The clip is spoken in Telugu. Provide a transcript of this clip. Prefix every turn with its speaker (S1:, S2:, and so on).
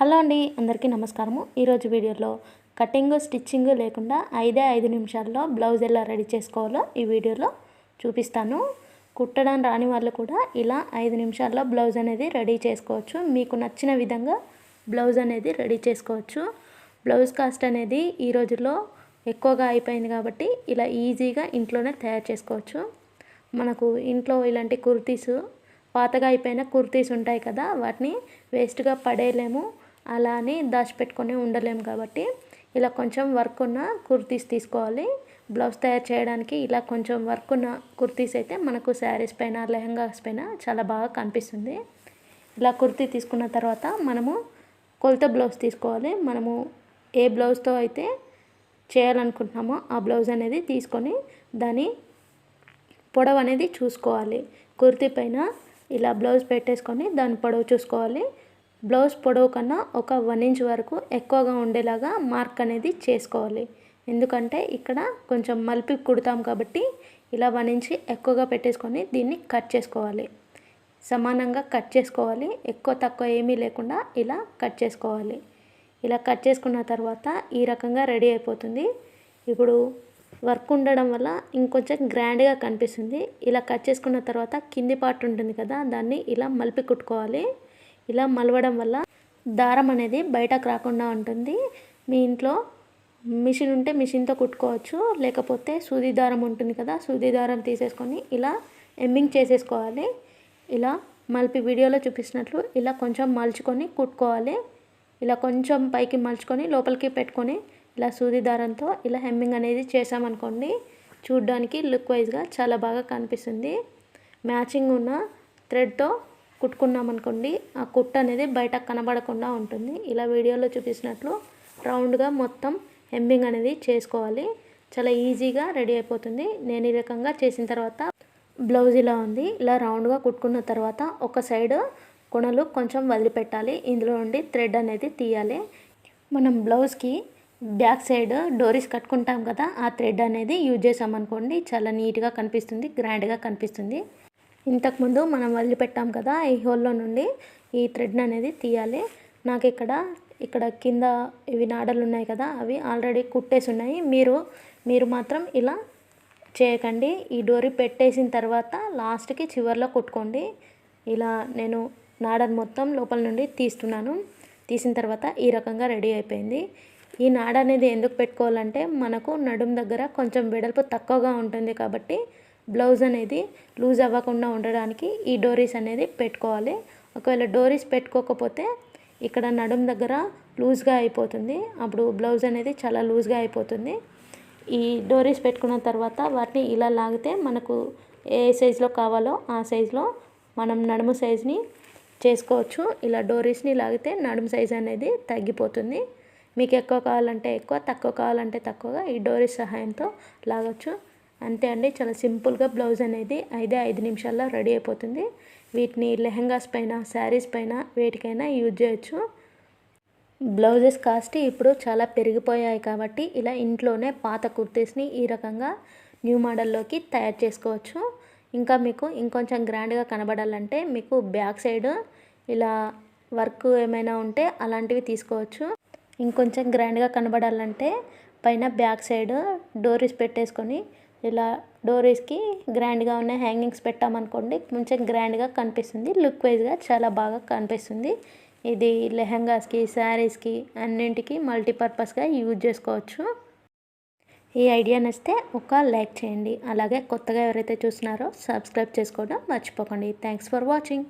S1: హలో అండి అందరికీ నమస్కారము. ఈరోజు వీడియోలో కటింగ్ స్టిచ్చింగ్ లేకుండా ఐదే ఐదు నిమిషాల్లో బ్లౌజ్ ఎలా రెడీ చేసుకోవాలో ఈ వీడియోలో చూపిస్తాను. కుట్టడం రాని వాళ్ళు కూడా ఇలా ఐదు నిమిషాల్లో బ్లౌజ్ అనేది రెడీ చేసుకోవచ్చు. మీకు నచ్చిన విధంగా బ్లౌజ్ అనేది రెడీ చేసుకోవచ్చు. బ్లౌజ్ కాస్ట్ అనేది ఈ రోజుల్లో ఎక్కువగా అయిపోయింది కాబట్టి ఇలా ఈజీగా ఇంట్లోనే తయారు చేసుకోవచ్చు. మనకు ఇంట్లో ఇలాంటి కుర్తీస్ పాతగా అయిపోయిన కుర్తీస్ ఉంటాయి కదా వాటిని వేస్ట్గా పడేయలేము. అలా అని దాచిపెట్టుకొని ఉండలేము కాబట్టి ఇలా కొంచెం వర్క్ ఉన్న కుర్తీస్ తీసుకోవాలి. బ్లౌజ్ తయారు చేయడానికి ఇలా కొంచెం వర్క్ ఉన్న కుర్తీస్ అయితే మనకు శారీస్ పైన లెహంగాస్ పైన చాలా బాగా కనిపిస్తుంది. ఇలా కుర్తీ తీసుకున్న తర్వాత మనము కొలత బ్లౌజ్ తీసుకోవాలి. మనము ఏ బ్లౌజ్తో అయితే చేయాలనుకుంటున్నామో ఆ బ్లౌజ్ అనేది తీసుకొని దాని పొడవు అనేది చూసుకోవాలి. కుర్తీ పైన ఇలా బ్లౌజ్ పెట్టేసుకొని దాని పొడవు చూసుకోవాలి. బ్లౌజ్ పొడవు కన్నా ఒక వన్ ఇంచ్ వరకు ఎక్కువగా ఉండేలాగా మార్క్ అనేది చేసుకోవాలి. ఎందుకంటే ఇక్కడ కొంచెం మలిపి కుడతాం కాబట్టి ఇలా వన్ ఇంచ్ ఎక్కువగా పెట్టేసుకొని దీన్ని కట్ చేసుకోవాలి. సమానంగా కట్ చేసుకోవాలి. ఎక్కువ తక్కువ ఏమీ లేకుండా ఇలా కట్ చేసుకోవాలి. ఇలా కట్ చేసుకున్న తర్వాత ఈ రకంగా రెడీ అయిపోతుంది. ఇప్పుడు వర్క్ ఉండడం వల్ల ఇంకొంచెం గ్రాండ్గా కనిపిస్తుంది. ఇలా కట్ చేసుకున్న తర్వాత కింది పార్ట్ ఉంటుంది కదా దాన్ని ఇలా మలిపి కుట్టుకోవాలి. ఇలా మలవడం వల్ల దారం అనేది బయటకు రాకుండా ఉంటుంది. మీ ఇంట్లో మిషన్ ఉంటే మిషన్తో కుట్టుకోవచ్చు. లేకపోతే సూది దారం ఉంటుంది కదా సూది దారం తీసేసుకొని ఇలా ఎమ్మింగ్ చేసేసుకోవాలి. ఇలా మలిపి వీడియోలో చూపిస్తున్నట్లు ఇలా కొంచెం మలుచుకొని కుట్టుకోవాలి. ఇలా కొంచెం పైకి మలుచుకొని లోపలికి పెట్టుకొని ఇలా సూది దారంతో ఇలా హెమ్మింగ్ అనేది చేసామనుకోండి చూడ్డానికి లుక్ వైజ్గా చాలా బాగా కనిపిస్తుంది. మ్యాచింగ్ ఉన్న థ్రెడ్తో కుట్టుకున్నామనుకోండి ఆ కుట్టు అనేది బయట కనబడకుండా ఉంటుంది. ఇలా వీడియోలో చూపించినట్లు రౌండ్గా మొత్తం హెమ్మింగ్ అనేది చేసుకోవాలి. చాలా ఈజీగా రెడీ అయిపోతుంది. నేను ఈ రకంగా చేసిన తర్వాత బ్లౌజ్ ఇలా ఉంది. ఇలా రౌండ్గా కుట్టుకున్న తర్వాత ఒక సైడ్ కొనలు కొంచెం వదిలిపెట్టాలి. ఇందులో నుండి థ్రెడ్ అనేది తీయాలి. మనం బ్లౌజ్కి బ్యాక్ సైడ్ డోరీస్ కట్టుకుంటాం కదా ఆ థ్రెడ్ అనేది యూజ్ చేసామనుకోండి చాలా నీట్గా కనిపిస్తుంది గ్రాండ్గా కనిపిస్తుంది. ఇంతకుముందు మనం వదిలిపెట్టాం కదా ఈ హోల్లో నుండి ఈ థ్రెడ్ అనేది తీయాలి. నాకు ఇక్కడ ఇక్కడ కింద ఇవి నాడలు ఉన్నాయి కదా అవి ఆల్రెడీ కుట్టేసి ఉన్నాయి. మీరు మీరు మాత్రం ఇలా చేయకండి. ఈ డోరీ పెట్టేసిన తర్వాత లాస్ట్కి చివరిలో కుట్టుకోండి. ఇలా నేను నాడను మొత్తం లోపల నుండి తీస్తున్నాను. తీసిన తర్వాత ఈ రకంగా రెడీ అయిపోయింది. ఈ నాడ అనేది ఎందుకు పెట్టుకోవాలంటే మనకు నడుం దగ్గర కొంచెం వెడల్పు తక్కువగా ఉంటుంది కాబట్టి బ్లౌజ్ అనేది లూజ్ అవ్వకుండా ఉండడానికి ఈ డోరీస్ అనేది పెట్టుకోవాలి. ఒకవేళ డోరీస్ పెట్టుకోకపోతే ఇక్కడ నడుం దగ్గర లూజ్గా అయిపోతుంది. అప్పుడు బ్లౌజ్ అనేది చాలా లూజ్గా అయిపోతుంది. ఈ డోరీస్ పెట్టుకున్న తర్వాత వాటిని ఇలా లాగితే మనకు ఏ సైజులో కావాలో ఆ సైజులో మనం నడుము సైజుని చేసుకోవచ్చు. ఇలా డోరీస్ని లాగితే నడుము సైజ్ అనేది తగ్గిపోతుంది. మీకు ఎక్కువ కావాలంటే ఎక్కువ తక్కువ కావాలంటే తక్కువగా ఈ డోరీస్ సహాయంతో లాగొచ్చు. అంతే అండి చాలా సింపుల్గా బ్లౌజ్ అనేది ఐదే ఐదు నిమిషాల్లో రెడీ అయిపోతుంది. వీటిని లెహంగాస్ పైన శారీస్ పైన వేటికైనా యూజ్ చేయొచ్చు. బ్లౌజెస్ కాస్ట్ ఇప్పుడు చాలా పెరిగిపోయాయి కాబట్టి ఇలా ఇంట్లోనే పాత కుర్తీస్ని ఈ రకంగా న్యూ మోడల్లోకి తయారు చేసుకోవచ్చు. ఇంకా మీకు ఇంకొంచెం గ్రాండ్గా కనబడాలంటే మీకు బ్యాక్ సైడ్ ఇలా వర్క్ ఏమైనా ఉంటే అలాంటివి తీసుకోవచ్చు. ఇంకొంచెం గ్రాండ్గా కనబడాలంటే పైన బ్యాక్ సైడ్ డోరీస్ పెట్టేసుకొని ఇలా డోరీస్కి గ్రాండ్గా ఉన్న హ్యాంగింగ్స్ పెట్టామనుకోండి కొంచెం గ్రాండ్గా కనిపిస్తుంది. లుక్ వైజ్గా చాలా బాగా కనిపిస్తుంది. ఇది లెహంగాస్కి శారీస్కి అన్నింటికి మల్టీపర్పస్గా యూజ్ చేసుకోవచ్చు. ఈ ఐడియా నచ్చితే ఒక లైక్ చేయండి. అలాగే కొత్తగా ఎవరైతే చూస్తున్నారో సబ్స్క్రైబ్ చేసుకోవడం మర్చిపోకండి. Thanks for watching